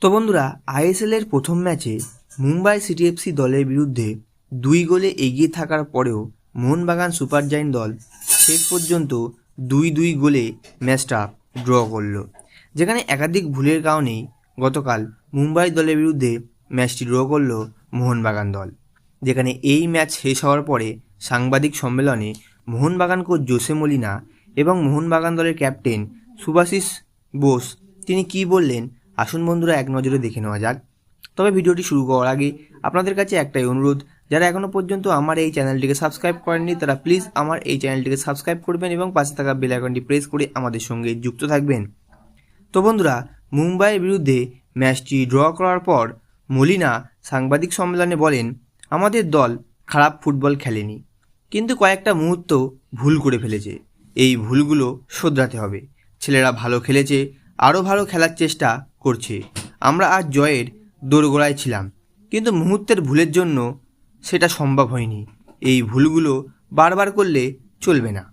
তো বন্ধুরা আইএসএল এর প্রথম ম্যাচে মুম্বাই সিটিএফসি দলের বিরুদ্ধে দুই গোলে এগিয়ে থাকার পরেও মোহনবাগান সুপার জায়েন্ট দল শেষ পর্যন্ত দুই দুই গোলে ম্যাচটা ড্র করল। যেখানে একাধিক ভুলের কারণেই গতকাল মুম্বাই দলের বিরুদ্ধে ম্যাচটি ড্র করল মোহনবাগান দল। যেখানে এই ম্যাচ শেষ হওয়ার পরে সাংবাদিক সম্মেলনে মোহনবাগান কোচ জোসে মলিনা এবং মোহনবাগান দলের ক্যাপ্টেন সুভাশিস বোস তিনি কি বললেন আসুন বন্ধুরা এক নজরে দেখে নেওয়া যাক। তবে ভিডিওটি শুরু করার আগে আপনাদের কাছে একটাই অনুরোধ, যারা এখনও পর্যন্ত আমার এই চ্যানেলটিকে সাবস্ক্রাইব করেননি, তারা প্লিজ আমার এই চ্যানেলটিকে সাবস্ক্রাইব করবেন এবং পাশে থাকা বেল আইকনটি প্রেস করে আমাদের সঙ্গে যুক্ত থাকবেন। তো বন্ধুরা, মুম্বাইয়ের বিরুদ্ধে ম্যাচটি ড্র করার পর মলিনা সাংবাদিক সম্মেলনে বলেন, আমাদের দল খারাপ ফুটবল খেলেনি, কিন্তু কয়েকটা মুহূর্ত ভুল করে ফেলেছে। এই ভুলগুলো শোধরাতে হবে। ছেলেরা ভালো খেলেছে, আরও ভালো খেলার চেষ্টা করছে। আমরা আজ জয়ের দোরগোড়ায় ছিলাম, কিন্তু মুহূর্তের ভুলের জন্য সেটা সম্ভব হয়নি। এই ভুলগুলো বারবার করলে চলবে না।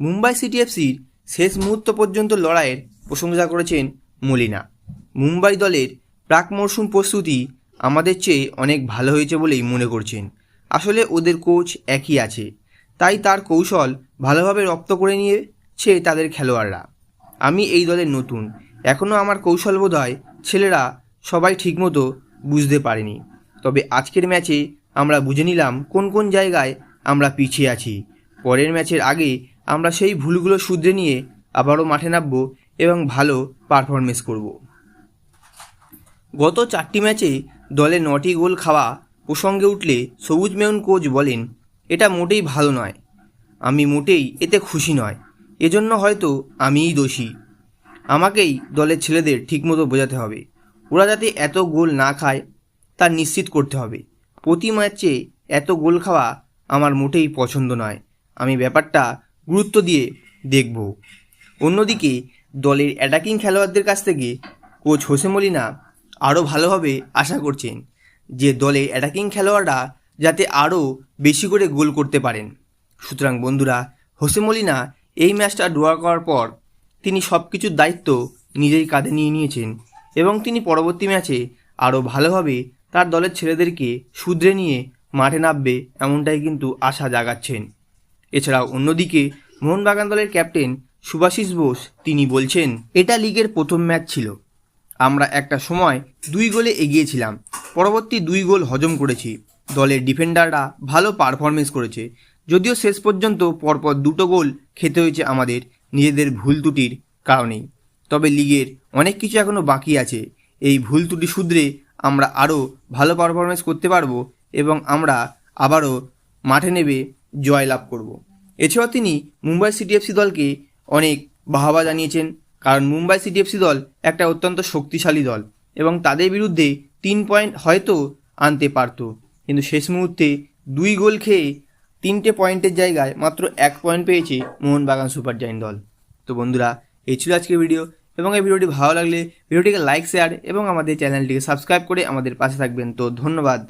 মুম্বাই সিটি এফসির শেষ মুহূর্ত পর্যন্ত লড়াইয়ের প্রশংসা করেছেন মলিনা। মুম্বাই দলের প্রাক মরশুম প্রস্তুতি আমাদের চেয়ে অনেক ভালো হয়েছে বলেই মনে করছেন। আসলে ওদের কোচ একই আছে, তাই তার কৌশল ভালোভাবে রপ্ত করে নিয়েছে তাদের খেলোয়াড়রা। আমি এই দলের নতুন এখনও আমার কৌশল বোধ হয় ছেলেরা সবাই ঠিকমতো বুঝতে পারেনি। তবে আজকের ম্যাচে আমরা বুঝে নিলাম কোন কোন জায়গায় আমরা পিছিয়ে আছি। পরের ম্যাচের আগে আমরা সেই ভুলগুলো শুধরে নিয়ে আবারও মাঠে নামবো এবং ভালো পারফরমেন্স করব। গত চারটি ম্যাচে দলে নটি গোল খাওয়া প্রসঙ্গে উঠলে সবুজ মেয়ন কোচ বলেন, এটা মোটেই ভালো নয়। আমি মোটেই এতে খুশি নয়। এজন্য হয়তো আমিই দোষী। আমাকেই দলের ছেলেদের ঠিকমতো বোঝাতে হবে। ওরা যাতে এত গোল না খায়, তা নিশ্চিত করতে হবে। প্রতি ম্যাচে এত গোল খাওয়া আমার মোটেই পছন্দ নয়। আমি ব্যাপারটা গুরুত্ব দিয়ে দেখব। অন্যদিকে, দলের অ্যাটাকিং খেলোয়াড়দের কাছ থেকে কোচ হোসে মলিনা আরও ভালোভাবে আশা করছেন যে দলে অ্যাটাকিং খেলোয়াড়রা যাতে আরও বেশি করে গোল করতে পারেন। সুতরাং বন্ধুরা হোসে মলিনা এই ম্যাচটা ড্র করার পর তিনি সব কিছুর দায়িত্ব নিজেই কাঁধে নিয়ে নিয়েছেন এবং তিনি পরবর্তী ম্যাচে আরও ভালোভাবে তার দলের ছেলেদেরকে শুধরে নিয়ে মাঠে নামবে এমনটাই কিন্তু আশা জাগাচ্ছেন। এছাড়াও অন্যদিকে মোহনবাগান দলের ক্যাপ্টেন সুভাশিস বোস তিনি বলছেন, এটা লিগের প্রথম ম্যাচ ছিল। আমরা একটা সময় দুই গোলে এগিয়েছিলাম। পরবর্তী দুই গোল হজম করেছি। দলের ডিফেন্ডাররা ভালো পারফরমেন্স করেছে। যদিও শেষ পর্যন্ত পরপর দুটো গোল খেতে হয়েছে আমাদের নিজেদের ভুল ত্রুটির কারণেই তবে লিগের অনেক কিছু এখনও বাকি আছে। এই ভুল ত্রুটি শুধরে আমরা আরও ভালো পারফরমেন্স করতে পারব এবং আমরা আবারও মাঠে নেবে জয় লাভ করব। এছাড়াও তিনি মুম্বাই সিটিএফসি দলকে অনেক বাহবা জানিয়েছেন, কারণ মুম্বাই সিটিএফসি দল একটা অত্যন্ত শক্তিশালী দল এবং তাদের বিরুদ্ধে তিন পয়েন্ট হয়তো আনতে পারত। কিন্তু শেষ মুহূর্তে দুই গোল খেয়ে তিনটে পয়েন্টের জায়গায় মাত্র এক পয়েন্ট পেয়েছে মোহনবাগান সুপার জায়েন্ট দল। তো বন্ধুরা, এই ছিল আজকের ভিডিও। এবং এই ভিডিওটি ভালো লাগলে ভিডিওটিকে লাইক, শেয়ার এবং আমাদের চ্যানেলটিকে সাবস্ক্রাইব করে আমাদের পাশে থাকবেন। তো ধন্যবাদ।